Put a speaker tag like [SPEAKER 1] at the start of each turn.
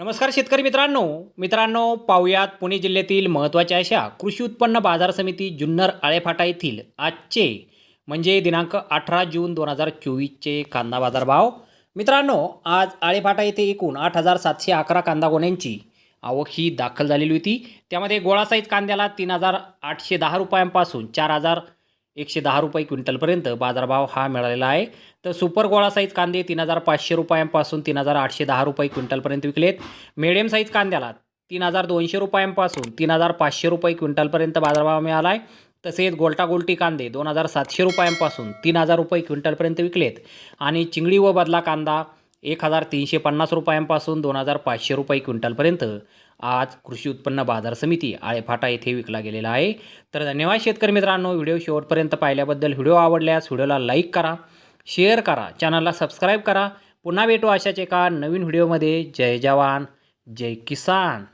[SPEAKER 1] नमस्कार शेतकरी मित्रांनो. मित्रांनो पाहुयात पुणे जिल्ह्यातील महत्त्वाच्या अशा कृषी उत्पन्न बाजार समिती जुन्नर आळेफाटा येथील आजचे म्हणजे दिनांक अठरा जून दोन हजार चोवीसचे कांदा बाजार भाव मित्रांनो आज आळेफाटा येथे एकूण आठ हजार सातशे अकरा कांदा गोण्यांची आवक ही दाखल झालेली होती. त्यामध्ये गोळा साईज कांद्याला तीन हजार आठशे दहा रुपयांपासून चार हजार एकशे दहा रुपये क्विंटलपर्यंत बाजारभाव हा मिळालेला आहे. तर सुपर गोळा साईज कांदे तीन हजार पाचशे रुपयांपासून तीन हजार आठशे दहा रुपये क्विंटलपर्यंत विकलेत. मिडियम साईज कांद्याला तीन हजार दोनशे रुपयांपासून तीन हजार पाचशे रुपये क्विंटलपर्यंत बाजारभाव मिळाला आहे तसेच गोल्टा गोल्टी कांदे दोन हजार सातशे रुपयांपासून तीन हजार रुपये क्विंटलपर्यंत विकलेत. आणि चिंगळी व बदला कांदा एक हजार तीनशे पन्नास रुपयांपासून दोन हजार पाचशे रुपये क्विंटलपर्यंत आज कृषी उत्पन्न बाजार समिती आळेफाटा येथे विकला गेलेला आहे. तर धन्यवाद शेतकरी मित्रांनो व्हिडिओ शेवटपर्यंत पाहिल्याबद्दल व्हिडिओ आवडल्यास व्हिडिओला लाईक करा शेअर करा चॅनलला सबस्क्राईब करा. पुन्हा भेटू अशाच एका नवीन व्हिडिओमध्ये. जय जवान जय किसान.